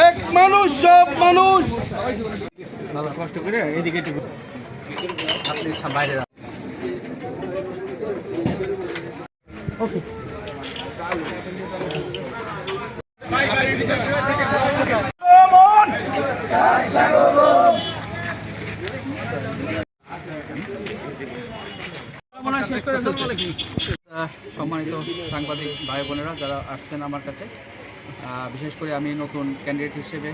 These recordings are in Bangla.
এক মানুষ সব মানুষ। বাবা কষ্ট করে এদিকে আপনি বাইরে যান। আহ, সম্মানিত সাংবাদিক ভাই বোনেরা যারা আসছেন আমার কাছে বিশেষ করে আমি নতুন ক্যান্ডিডেট হিসেবে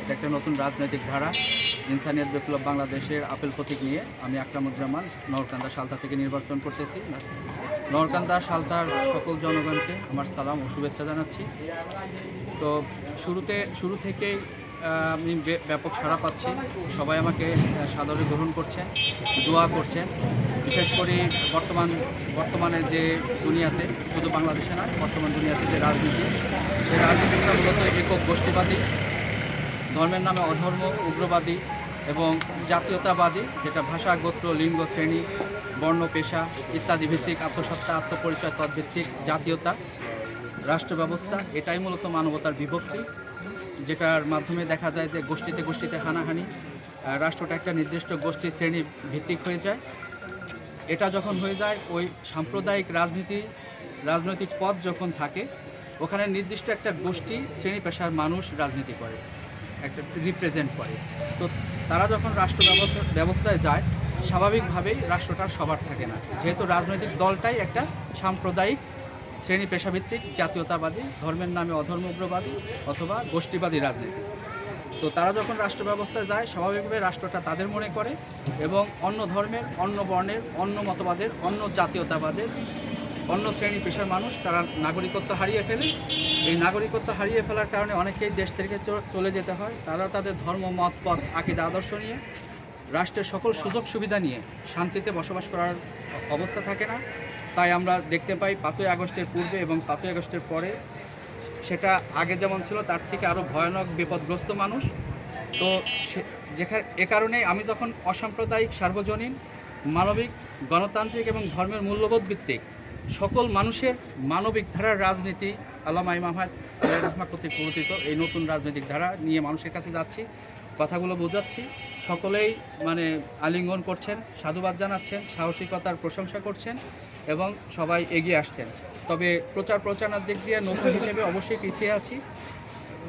এটা একটা নতুন রাজনৈতিক ধারা ইনসানিয়ত বিপ্লব বাংলাদেশের আপেল প্রতীক নিয়ে আমি আকরামুজ্জামান নরকান্দা সালতা থেকে নির্বাচন করতেছি। নরকান্দা সালতার সকল জনগণকে আমার সালাম ও শুভেচ্ছা জানাচ্ছি। তো শুরুতে শুরু থেকেই আমি ব্যাপক সাড়া পাচ্ছি। সবাই আমাকে সাদরে গ্রহণ করছেন দোয়া করছেন। বিশেষ করে বর্তমান, বর্তমানে যে দুনিয়াতে, শুধু বাংলাদেশে নয়, বর্তমান দুনিয়াতে যে রাজনীতি সেই রাজনীতিটা মূলত একক গোষ্ঠীবাদী, ধর্মের নামে অধর্ম, উগ্রবাদী এবং জাতীয়তাবাদী, যেটা ভাষা, গোত্র, লিঙ্গ, শ্রেণি, বর্ণ, পেশা ইত্যাদি ভিত্তিক আত্মসত্তা আত্মপরিচয় তদ্ভিত্তিক জাতীয়তা, রাষ্ট্র ব্যবস্থা, এটাই মূলত মানবতার বিভক্তি, যেটার মাধ্যমে দেখা যায় যে গোষ্ঠীতে গোষ্ঠীতে হানাহানি রাষ্ট্রটা একটা নির্দিষ্ট গোষ্ঠী শ্রেণি ভিত্তিক হয়ে যায়। এটা যখন হয়ে যায়, ওই সাম্প্রদায়িক রাজনীতি, রাজনৈতিক পথ যখন থাকে, ওখানে নির্দিষ্ট একটা গোষ্ঠী, শ্রেণি পেশার মানুষ রাজনীতি করে, একটা রিপ্রেজেন্ট করে। তো তারা যখন রাষ্ট্র ব্যবস্থা, ব্যবস্থায় যায়, স্বাভাবিকভাবেই রাষ্ট্রটা সবার থাকে না। যেহেতু রাজনৈতিক দলটাই একটা সাম্প্রদায়িক, শ্রেণি পেশাভিত্তিক জাতীয়তাবাদী, ধর্মের নামে অধর্মগ্রবাদী অথবা গোষ্ঠীবাদী রাজনীতি। তো তারা যখন রাষ্ট্র ব্যবস্থায় যায়, স্বাভাবিকভাবে রাষ্ট্রটা তাদের মনে করে এবং অন্য ধর্মের, অন্য বর্ণের, অন্য মতবাদের, অন্য জাতীয়তাবাদের, অন্য শ্রেণি পেশার মানুষ তারা নাগরিকত্ব হারিয়ে ফেলে। এই নাগরিকত্ব হারিয়ে ফেলার কারণে অনেকেই দেশ থেকে চলে যেতে হয়। তারা তাদের ধর্ম, মত, পথ, আকিদা, আদর্শ নিয়ে, রাষ্ট্রের সকল সুযোগ সুবিধা নিয়ে শান্তিতে বসবাস করার অবস্থা থাকে না। তাই আমরা দেখতে পাই পাঁচই আগস্টের পূর্বে এবং পাঁচই আগস্টের পরে সেটা আগে যেমন ছিল, তার থেকে আরও ভয়ানক, বিপদগ্রস্ত মানুষ। তো যেখানে, এ কারণে আমি যখন অসাম্প্রদায়িক, সার্বজনীন, মানবিক, গণতান্ত্রিক এবং ধর্মের মূল্যবোধ ভিত্তিক সকল মানুষের মানবিক ধারার রাজনীতি আল্লামা ইমাম রহমা কর্তৃক প্রবর্তিত এই নতুন রাজনৈতিক ধারা নিয়ে মানুষের কাছে যাচ্ছি, কথাগুলো বোঝাচ্ছি। সকলেই মানে আলিঙ্গন করছেন, সাধুবাদ জানাচ্ছেন, সাহসিকতার প্রশংসা করছেন। এবং সবাই এগিয়ে আসছেন। তবে প্রচার প্রচারণার দিক দিয়ে নতুন হিসেবে অবশ্যই পিছিয়ে আছি।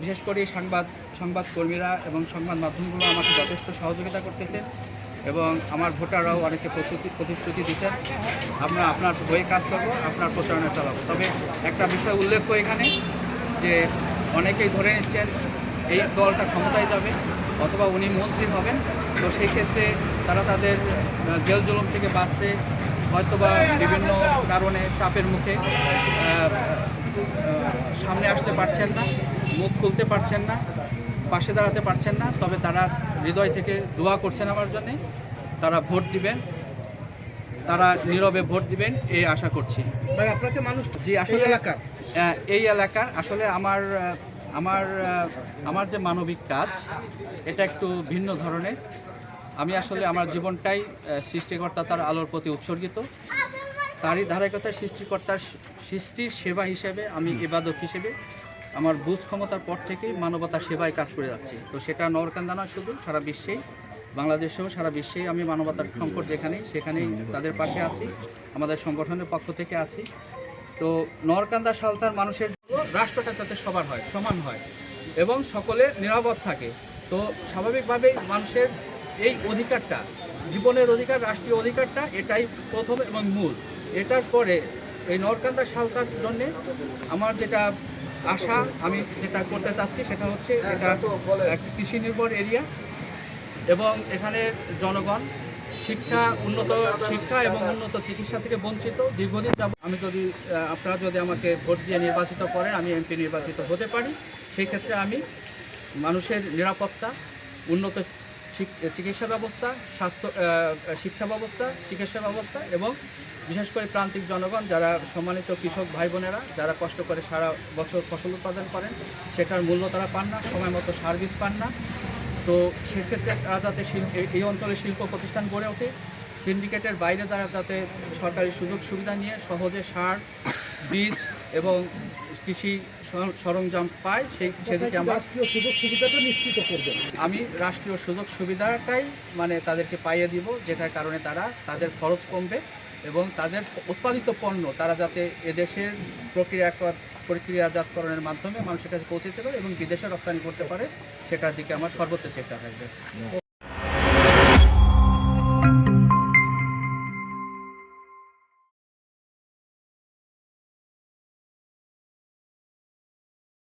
বিশেষ করে সংবাদ সংবাদ কর্মীরা এবং সংবাদ মাধ্যমগুলো আমাকে যথেষ্ট সহযোগিতা করতেছেন এবং আমার ভোটাররাও অনেকে প্রতিশ্রুতি দিচ্ছেন। আমরা আপনার হয়ে কাজ করব, আপনার প্রচারণা চালাবো। তবে একটা বিষয় উল্লেখ্য এখানে, যে অনেকেই ধরে নিচ্ছেন এই দলটা ক্ষমতায় যাবে অথবা উনি মন্ত্রী হবেন। তো সেই ক্ষেত্রে তারা তাদের জেল জুলুম থেকে বাঁচতে হয়তোবা বিভিন্ন কারণে চাপের মুখে সামনে আসতে পারছেন না মুখ খুলতে পারছেন না পাশে দাঁড়াতে পারছেন না তবে তারা হৃদয় থেকে দোয়া করছেন আমার জন্যে। তারা ভোট দিবেন তারা নীরবে ভোট দিবেন এই আশা করছি। আপনাকে মানুষ জি আসলে এলাকার। এই এলাকার আসলে আমার আমার আমার যে মানবিক কাজ এটা একটু ভিন্ন ধরনের। আমি আসলে আমার জীবনটাই সৃষ্টিকর্তা তার আলোর প্রতি উৎসর্গিত। তারই ধারাবাহিকতায় সৃষ্টিকর্তার সৃষ্টির সেবা হিসেবে আমি ইবাদত হিসেবে আমার বুঝ ক্ষমতার পর থেকেই মানবতার সেবায় কাজ করে যাচ্ছি। তো সেটা নরকান্দা নয় শুধু সারা বিশ্বেই বাংলাদেশেও সারা বিশ্বেই আমি মানবতার সংকট যেখানেই সেখানেই তাদের পাশে আছি আমাদের সংগঠনের পক্ষ থেকে আছি। তো নরকান্দা সালতার মানুষের রাষ্ট্রটা যাতে সবার হয় সমান হয় এবং সকলে নিরাপদ থাকে। তো স্বাভাবিকভাবেই মানুষের এই অধিকারটা, জীবনের অধিকার, রাষ্ট্রীয় অধিকারটা এটাই প্রথম এবং মূল। এটার পরে এই নরকান্দা সালতার জন্যে আমার যেটা আশা আমি যেটা করতে চাচ্ছি সেটা হচ্ছে এটা কৃষি নির্ভর এরিয়া এবং এখানে জনগণ, শিক্ষা, উন্নত শিক্ষা এবং উন্নত চিকিৎসা থেকে বঞ্চিত। দীর্ঘদিন যাব আমি যদি আপনারা যদি আমাকে ভোট দিয়ে নির্বাচিত করেন, আমি এমপি নির্বাচিত হতে পারি। সেই ক্ষেত্রে আমি মানুষের নিরাপত্তা, উন্নত চিকিৎসা ব্যবস্থা, স্বাস্থ্য শিক্ষা ব্যবস্থা, চিকিৎসা ব্যবস্থা এবং বিশেষ করে প্রান্তিক জনগণ যারা সম্মানিত কৃষক ভাই বোনেরা যারা কষ্ট করে সারা বছর ফসল উৎপাদন করেন, সেটার মূল্য তারা পান না, সময় মতো সার বীজ পান না। তো সেক্ষেত্রে তারা যাতে এই- অঞ্চলে শিল্প প্রতিষ্ঠান গড়ে ওঠে। সিন্ডিকেটের বাইরে তারা যাতে সরকারি সুযোগ সুবিধা নিয়ে সহজে সার, বীজ এবং কৃষি সরঞ্জাম পায় সেই সেদিকে আমরা রাষ্ট্রীয় সুযোগ সুবিধাটা নিশ্চিত করবেন। আমি রাষ্ট্রীয় সুযোগ সুবিধাটাই মানে তাদেরকে পাইয়ে দিব যেটার কারণে তারা তাদের খরচ কমবে এবং তাদের উৎপাদিত পণ্য তারা যাতে এদেশের প্রক্রিয়া প্রক্রিয়াজাতকরণের মাধ্যমে মানুষের কাছে পৌঁছে দিতে পারে এবং বিদেশে রপ্তানি করতে পারে সেটার দিকে আমার সর্বোচ্চ চেষ্টা থাকবে।